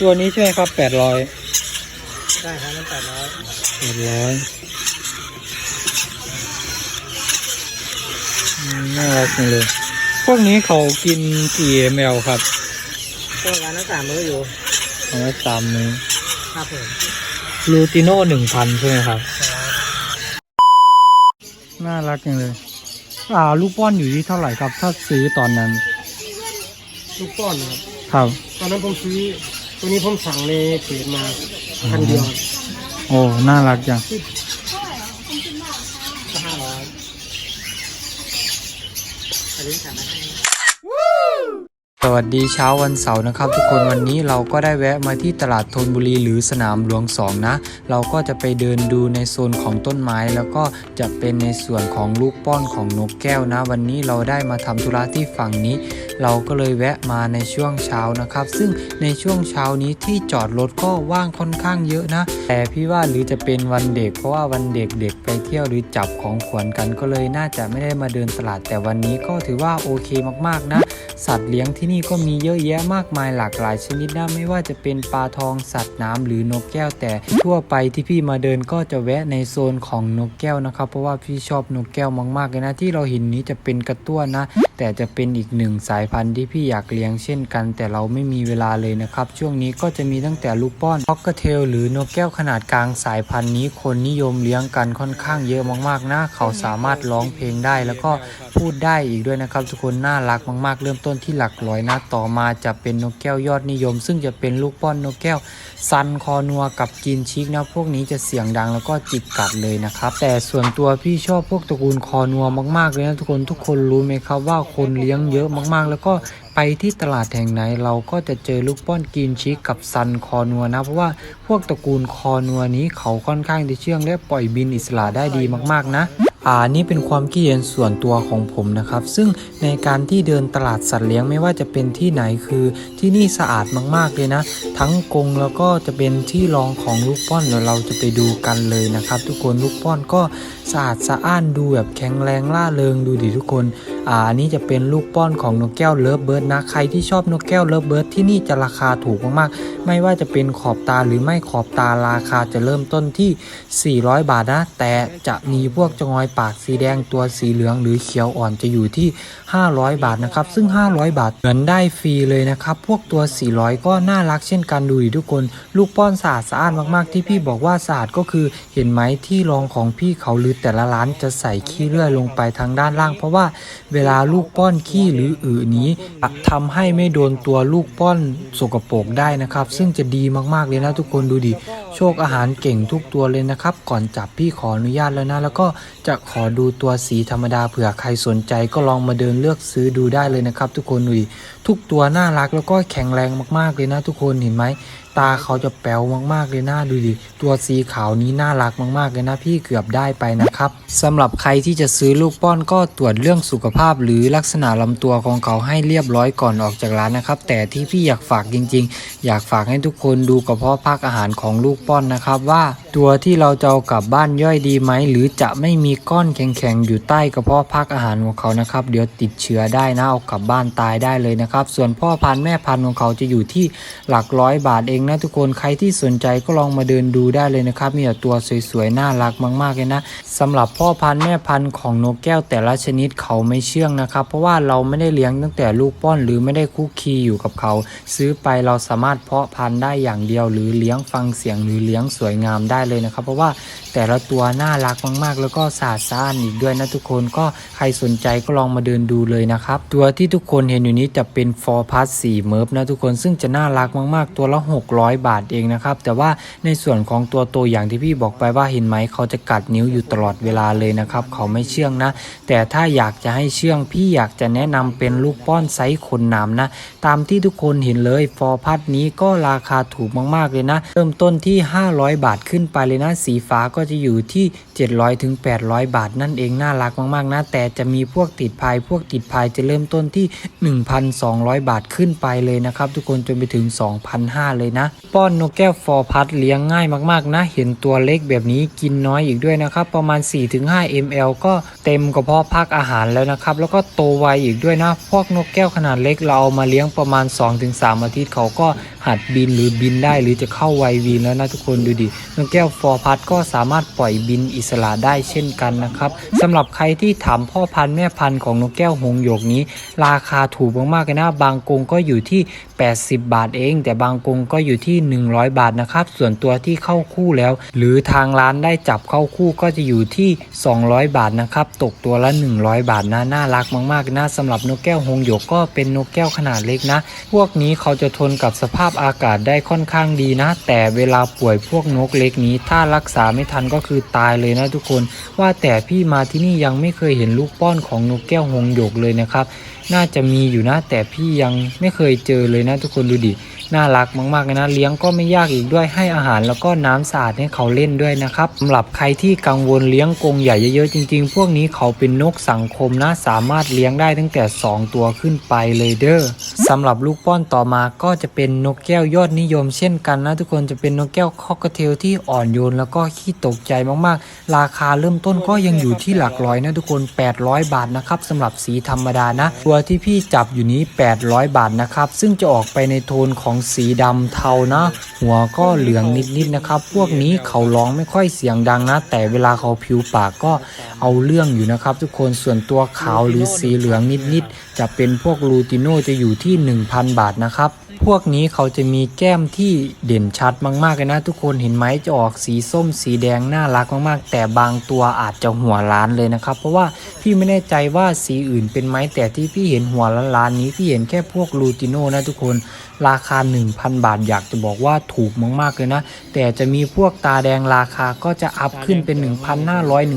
ตัวนี้ใช่ไหมครับแปดร้อยได้ครับนั่นแปดร้อยแปดร้อยน่ารักจังเลย พวกนี้เขากินกี่ ml ครับก็ร้านนั้นสามมื้ออยู่เอาไว้ตามมือครับผมลูติโน่หนึ่งพันใช่ไหมครับ น่ารักจังเลย อ่า ลูกป้อนอยู่ที่เท่าไหร่ครับ ถ้าซื้อตอนนั้น ลูกป้อนครับ ครับ ตอนนั้นผมซื้อ ตัวนี้ผมสั่งในเพจมาพันเดียวโอ้น่ารักจังก็ห้าร้อยอันนี้ขายไหม สวัสดีเช้าวันเสาร์นะครับ ทุกคนวันนี้เราก็ได้แวะมาที่ตลาดธนบุรีหรือสนามหลวงสองนะเราก็จะไปเดินดูในโซนของต้นไม้ แล้วก็จะเป็นในส่วนของลูกป้อนของนกแก้วนะ วันนี้เราได้มาทำธุระที่ฝั่งนี้ เราก็เลยแวะมาในช่วงเช้านะครับ ซึ่งในช่วงเช้านี้ที่จอดรถก็ว่างค่อนข้างเยอะนะ แต่พี่ว่าหรือจะเป็นวันเด็ก เพราะว่าวันเด็กเด็กไปเที่ยวหรือจับของขวัญกันก็เลยน่าจะไม่ได้มาเดินตลาดแต่วันนี้ก็ถือว่าโอเคมากๆนะ สัตว์เลี้ยงที่นี่ก็มีเยอะแยะมากมายหลากหลายชนิดนะไม่ว่าจะเป็นปลาทองสัตว์น้ำหรือนกแก้ว แต่ทั่วไปที่พี่มาเดินก็จะแวะในโซนของนกแก้วนะครับ เพราะว่าพี่ชอบนกแก้วมากๆเลยนะ ที่เราเห็นนี้จะเป็นกระตั้วนะ แต่จะเป็นอีกหนึ่งสายพันธุ์ที่พี่อยากเลี้ยงเช่นกัน แต่เราไม่มีเวลาเลยนะครับ ช่วงนี้ก็จะมีตั้งแต่ลูกป้อนพ็อกเกเทลหรือนกแก้วขนาดกลางสายพันธุ์นี้คนนิยมเลี้ยงกันค่อนข้างเยอะมากๆนะเขาสามารถร้องเพลงได้ แล้วก็พูดได้อีกด้วยนะครับ ทุกคนน่ารักมาก ๆ เริ่มต้นที่หลักร้อยนะ ต่อมาจะเป็นนกแก้วยอดนิยม ซึ่งจะเป็นลูกป้อนนกแก้วซันคอนัวกับกินชิกนะ พวกนี้จะเสียงดังแล้วก็จิกกัดเลยนะครับ แต่ส่วนตัวพี่ชอบพวกตระกูลคอนัวมากๆเลยนะทุกคนทุกคนรู้ไหมครับว่าคนเลี้ยงเยอะมากๆ แล้วก็ไปที่ตลาดแห่งไหนเราก็จะเจอลูกป้อนกินชิกกับซันคอนัวนะ เพราะว่าพวกตระกูลคอนัวนี้เขาค่อนข้างที่เชื่องและปล่อยบินอิสระได้ดีมากๆนะ อ่านี่เป็นความคิดเห็นส่วนตัวของผมนะครับ ซึ่งในการที่เดินตลาดสัตว์เลี้ยงไม่ว่าจะเป็นที่ไหนคือที่นี่สะอาดมากๆเลยนะ ทั้งกรงแล้วก็จะเป็นที่รองของลูกป้อนเดี๋ยวเราจะไปดูกันเลยนะครับ ทุกคนลูกป้อนก็สะอาดสะอ้านดูแบบแข็งแรงล่าเริงดูดิทุกคนอ่าอันนี้จะเป็นลูกป้อนของนกแก้วเลิฟเบิร์ดนะใครที่ชอบนกแก้วเลิฟเบิร์ดที่นี่จะราคาถูกมากๆ ไม่ว่าจะเป็นขอบตาหรือไม่ขอบตาราคาจะเริ่มต้นที่ 400 บาทนะ แต่จะมีพวกจงอยปากสีแดงตัวสีเหลืองหรือเขียวอ่อนจะอยู่ที่ 500 บาทนะครับ ซึ่ง 500 บาทเหมือนได้ฟรีเลยนะครับ พวกตัว 400 ก็น่ารักเช่นกันดูดิทุกคน ลูกป้อนสะอาดสะอานมากๆ ที่พี่บอกว่าสะอาดก็คือเห็นไหมที่รองของพี่เขาหรือแต่ละร้านจะใส่ขี้เลื่อยลงไปทางด้านล่าง เพราะว่าเวลาลูกป้อนขี้หรืออือนี้ทำให้ไม่โดนตัวลูกป้อนสกปรกได้นะครับ ซึ่งจะดีมากๆเลยนะทุกคนดูดิโชคอาหารเก่งทุกตัวเลยนะครับ ก่อนจับพี่ขออนุญาตแล้วนะ แล้วก็จะขอดูตัวสีธรรมดาเผื่อใครสนใจก็ลองมาเดินเลือกซื้อดูได้เลยนะครับ ทุกคนดูดิทุกตัวน่ารักแล้วก็แข็งแรงมากๆเลยนะทุกคนเห็นไหม ตาเขาจะแป๋วมากๆเลยนะดูดิ ตัวสีขาวนี้น่ารักมากๆเลยนะพี่เกือบได้ไปนะครับสำหรับใครที่จะซื้อลูกป้อนก็ตรวจเรื่องสุขภาพ หรือลักษณะลำตัวของเขาให้เรียบร้อยก่อนออกจากร้านนะครับ แต่ที่พี่อยากฝากจริง ๆ อยากฝากให้ทุกคนดูกระเพาะพักอาหารของลูกป้อนนะครับ ว่าตัวที่เราจะเอากลับบ้านย่อยดีไหมหรือจะไม่มีก้อนแข็งๆอยู่ใต้กระเพาะพักอาหารของเขานะครับ เดี๋ยวติดเชื้อได้นะเอากลับบ้านตายได้เลยนะครับ ส่วนพ่อพันธุ์แม่พันธุ์ของเขาจะอยู่ที่หลักร้อยบาทเองนะทุกคนใครที่สนใจก็ลองมาเดินดูได้เลยนะครับ มีแต่ตัวสวยๆน่ารักมาก ๆเลยนะสำหรับพ่อพันธุ์แม่พันธุ์ของนกแก้วแต่ละชนิดเขาไม่เชื่องนะครับ เพราะว่าเราไม่ได้เลี้ยงตั้งแต่ลูกป้อนหรือไม่ได้คุกคีอยู่กับเขา ซื้อไปเราสามารถเพาะพันธุ์ได้อย่างเดียว หรือเลี้ยงฟังเสียงหรือเลี้ยงสวยงามได้เลยนะครับ เพราะว่า แต่ละตัวน่ารักมากๆ แล้วก็สะอาดสะอ้านอีกด้วยนะทุกคนก็ใครสนใจก็ลองมาเดินดูเลยนะครับ ตัวที่ทุกคนเห็นอยู่นี้จะเป็นฟอร์พัสสี่เมิร์ฟนะทุกคนซึ่งจะน่ารักมากๆ ตัวละ 600 บาทเองนะครับแต่ว่าในส่วนของตัวโตอย่างที่พี่บอกไปว่าเห็นไหมเขาจะกัดนิ้วอยู่ตลอดเวลาเลยนะครับเขาไม่เชื่องนะ แต่ถ้าอยากจะให้เชื่องพี่อยากจะแนะนำเป็นลูกป้อนไซส์ขนหนามนะ ตามที่ทุกคนเห็นเลยฟอร์พัดนี้ก็ราคาถูกมากๆเลยนะ เริ่มต้นที่ 500 บาทขึ้นไปเลยนะ สีฟ้าก็จะอยู่ที่ 700ถึง800 บาทนั่นเองน่ารักมากๆนะ แต่จะมีพวกติดพายพวกติดพายจะเริ่มต้นที่ 1,200 บาทขึ้นไปเลยนะครับ ทุกคนจนไปถึง 2,500 เลยนะ ป้อนนกแก้วฟอร์พัดเลี้ยงง่ายมากๆนะ เห็นตัวเล็กแบบนี้กินน้อยอีกด้วยนะครับ ประมาณ 4-5 ml ก็เต็มกระเพาะพักอาหารแล้วนะครับ แล้วก็โตไวอีกด้วยนะ พวกนกแก้วขนาดเล็กเราเอามาเลี้ยงประมาณ 2-3 อาทิตย์เขาก็ หัดบินหรือบินได้หรือจะเข้าวัยวีนแล้วนะทุกคนดูดินกแก้วฟอร์พัดก็สามารถปล่อยบินอิสระได้เช่นกันนะครับสำหรับใครที่ถามพ่อพันธุ์แม่พันธุ์ของนกแก้วหงหยกนี้ ราคาถูกมากๆเลยนะบางกรงก็อยู่ที่ 80 บาทเอง แต่บางกรงก็อยู่ที่ 100 บาทนะครับส่วนตัวที่เข้าคู่แล้ว หรือทางร้านได้จับเข้าคู่ก็จะอยู่ที่ 200 บาทนะครับตกตัวละ 100 บาทนะน่ารักมากๆนะสำหรับนกแก้วหงหยกก็เป็นนกแก้วขนาดเล็กนะ พวกนี้เขาจะทนกับสภาพอากาศได้ค่อนข้างดีนะ แต่เวลาป่วยพวกนกเล็กนี้ ถ้ารักษาไม่ทันก็คือตายเลยนะทุกคน ว่าแต่พี่มาที่นี่ยังไม่เคยเห็นลูกป้อนของนกแก้วหงหยกเลยนะครับ น่าจะมีอยู่นะ แต่พี่ยังไม่เคยเจอเลยนะทุกคนดูดิน่ารักมากๆเลยนะเลี้ยงก็ไม่ยากอีกด้วยให้อาหารแล้วก็น้ำสะอาดให้เขาเล่นด้วยนะครับสำหรับใครที่กังวลเลี้ยงกรงใหญ่เยอะๆจริง ๆ พวกนี้เขาเป็นนกสังคมนะสามารถเลี้ยงได้ตั้งแต่ 2 ตัวขึ้นไปเลยเด้อ สำหรับลูกป้อนต่อมาก็จะเป็นนกแก้วยอดนิยมเช่นกันนะทุกคนจะเป็นนกแก้วคอกเทลที่อ่อนโยนแล้วก็ขี้ตกใจมากๆ ราคาเริ่มต้นก็ยังอยู่ที่หลักร้อยนะทุกคน 800 บาทนะครับสำหรับสีธรรมดานะ ตัวที่พี่จับอยู่นี้ 800 บาทนะครับ ซึ่งจะออกไปในโทนของสีดำเทานะ หัวก็เหลืองนิดๆนะครับ พวกนี้เขาร้องไม่ค่อยเสียงดังนะ แต่เวลาเขาผิวปากก็เอาเรื่องอยู่นะครับ ทุกคนส่วนตัวขาวหรือสีเหลืองนิดๆจะเป็นพวกลูติโนจะอยู่ที่ 1,000 บาทนะครับ พวกนี้เขาจะมีแก้มที่เด่นชัดมากๆเลยนะทุกคนเห็นไหมจะออกสีส้มสีแดงน่ารักมากๆ แต่บางตัวอาจจะหัวล้านเลยนะครับ เพราะว่าพี่ไม่แน่ใจว่าสีอื่นเป็นไหมแต่ที่พี่เห็นหัวล้านๆนี้พี่เห็นแค่พวกลูติโนนะทุกคนราคา 1,000 บาทอยากจะบอกว่าถูกมากๆเลยนะ แต่จะมีพวกตาแดงราคาก็จะอัพขึ้นเป็น 1,500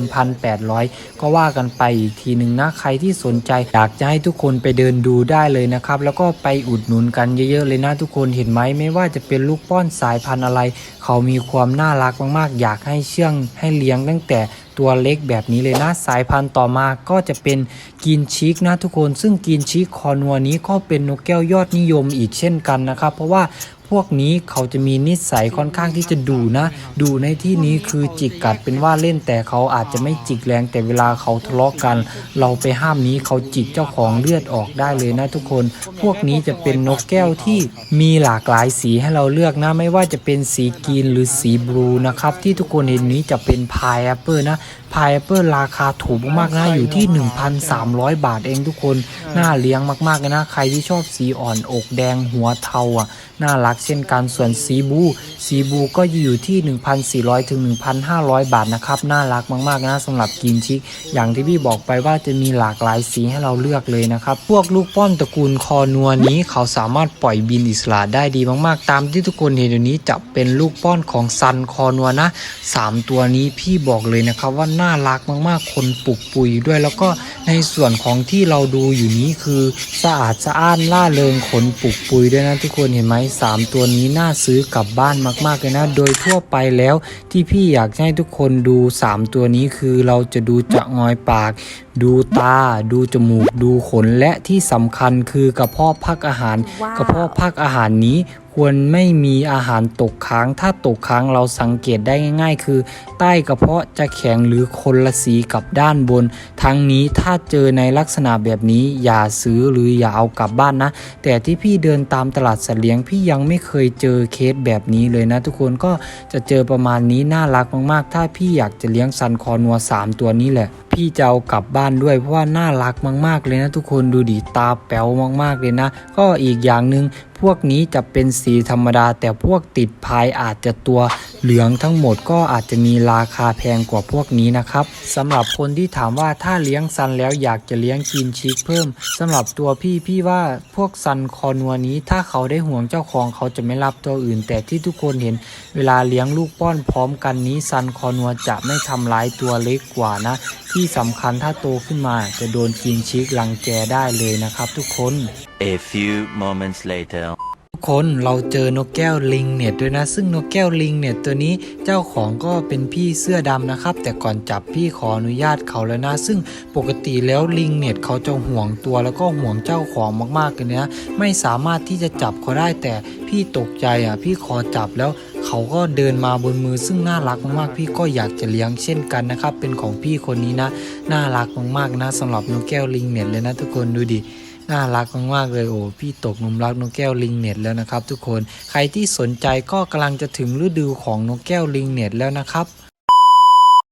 1,800 ก็ว่ากันไปอีกทีหนึ่งนะใครที่สนใจอยากจะให้ทุกคนไปเดินดูได้เลยนะครับ แล้วก็ไปอุดหนุนกันเยอะๆเลยนะทุกคนเห็นไหมไม่ว่าจะเป็นลูกป้อนสายพันธุ์อะไร เขามีความน่ารักมากๆ อยากให้เชื่องให้เลี้ยงตั้งแต่ตัวเล็กแบบนี้เลยนะสายพันธุ์ต่อมาก็จะเป็นกินชิกนะทุกคน ซึ่งกินชิกคอนัวนี้ก็เป็นนกแก้วยอดนิยมอีกเช่นกันนะครับ เพราะว่า พวกนี้เขาจะมีนิสัยค่อนข้างที่จะดุนะดุในที่นี้คือจิกกัดเป็นว่าเล่นแต่เขาอาจจะไม่จิกแรงแต่เวลาเขาทะเลาะกัน เราไปห้ามนี้เขาจิกเจ้าของเลือดออกได้เลยนะทุกคน พวกนี้จะเป็นนกแก้วที่มีหลากหลายสีให้เราเลือกนะ ไม่ว่าจะเป็นสีกรีนหรือสีบลูนะครับที่ทุกคนเห็นนี้จะเป็นพายแอปเปิลนะ พายแอปเปิลราคาถูกมากๆนะอยู่ที่ 1,300 บาทเองทุกคนน่าเลี้ยงมากๆเลยนะ ใครที่ชอบสีอ่อนอกแดงหัวเทาอะน่ารักเช่นกันส่วนสีบูสีบูก็อยู่ที่ 1,400 ถึง 1,500 บาทนะครับน่ารักมากๆนะสำหรับกินชิกอย่างที่พี่บอกไปว่าจะมีหลากหลายสีให้เราเลือกเลยนะครับพวกลูกป้อนตระกูลคอนัวนี้เขาสามารถปล่อยบินอิสระได้ดีมากๆ ตามที่ทุกคนเห็นอยู่นี้จะเป็นลูกป้อนของซันคอนัวนะสามตัวนี้พี่บอกเลยนะครับว่าน่ารักมากๆ คนปลุกปุยด้วยแล้วก็ในส่วนของที่เราดูอยู่นี้คือสะอาดสะอ้านล่าเริงขนปลุกปุยด้วยนะทุกคนเห็นไหมสามตัวนี้น่าซื้อกลับบ้านมากๆเลยนะ โดยทั่วไปแล้วที่พี่อยากให้ทุกคนดูสามตัวนี้คือเราจะดูจะงอยปาก ดูตา ดูจมูก ดูขนและที่สำคัญคือกระเพาะพักอาหารว้าวกระเพาะพักอาหารนี้ ควรไม่มีอาหารตกค้าง ถ้าตกค้างเราสังเกตได้ง่าย ๆ คือ ใต้กระเพาะจะแข็งหรือคนละสีกับด้านบน ทั้งนี้ถ้าเจอในลักษณะแบบนี้อย่าซื้อหรืออย่าเอากลับบ้านนะ แต่ที่พี่เดินตามตลาดสัตว์เลี้ยงพี่ยังไม่เคยเจอเคสแบบนี้เลยนะ ทุกคนก็จะเจอประมาณนี้น่ารักมากๆ ถ้าพี่อยากจะเลี้ยงซันคอนัวสามตัวนี้แหละ พี่จะเอากลับบ้านด้วยเพราะว่าน่ารักมากๆเลยนะทุกคนดูดิตาแป๋วมากๆเลยนะ ก็อีกอย่างหนึ่งพวกนี้จะเป็นสีธรรมดา แต่พวกติดพายอาจจะตัวเหลืองทั้งหมดก็อาจจะมีราคาแพงกว่าพวกนี้นะครับสำหรับคนที่ถามว่าถ้าเลี้ยงซันแล้วอยากจะเลี้ยงกินชิคเพิ่มสำหรับตัวพี่พี่ว่าพวกซันคอนัวนี้ถ้าเขาได้ห่วงเจ้าของเขาจะไม่รับตัวอื่น แต่ที่ทุกคนเห็นเวลาเลี้ยงลูกป้อนพร้อมกันนี้ซันคอนัวจะไม่ทำร้ายตัวเล็กกว่านะ ที่สำคัญถ้าโตขึ้นมาจะโดนกินชิกรังแกได้เลยนะครับทุกคน A few moments later. ทุกคนเราเจอนกแก้วลิงเน็ตด้วยนะ ซึ่งนกแก้วลิงเน็ตตัวนี้เจ้าของก็เป็นพี่เสื้อดำนะครับ แต่ก่อนจับพี่ขออนุญาตเขาแล้วนะ ซึ่งปกติแล้วลิงเน็ตเขาจะห่วงตัวแล้วก็ห่วงเจ้าของมากๆเลยนะไม่สามารถที่จะจับเขาได้แต่พี่ตกใจอะพี่ขอจับแล้ว เขาก็เดินมาบนมือซึ่งน่ารักมากๆพี่ก็อยากจะเลี้ยงเช่นกันนะครับ เป็นของพี่คนนี้นะน่ารักมากๆนะสำหรับนกแก้วลิงเน็ตเลยนะทุกคนดูดิน่ารักมากๆเลยโอ้พี่ตกนุมรักนกแก้วลิงเน็ตแล้วนะครับ ทุกคนใครที่สนใจก็กำลังจะถึงฤดูของนกแก้วลิงเน็ตแล้วนะครับ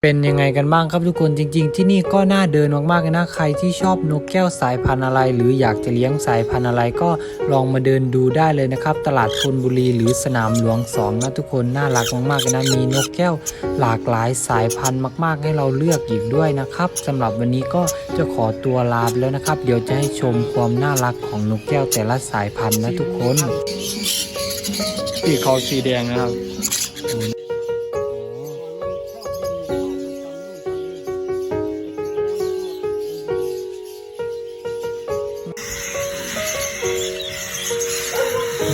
เป็นยังไงกันบ้างครับทุกคนจริง ๆ ที่นี่ก็น่าเดินมากๆเลยนะใครที่ชอบนกแก้วสายพันธุ์อะไร หรืออยากจะเลี้ยงสายพันธุ์อะไรก็ลองมาเดินดูได้เลยนะครับ ตลาดธนบุรีหรือสนามหลวงสองนะทุกคนน่ารักมากๆเลยนะมีนกแก้วหลากหลายสายพันธุ์มาก ๆ ให้เราเลือกอีกด้วยนะครับสำหรับวันนี้ก็จะขอตัวลาไปแล้วนะครับ เดี๋ยวจะให้ชมความน่ารักของนกแก้วแต่ละสายพันธุ์นะทุกคนปีกเขาสีแดงนะครับ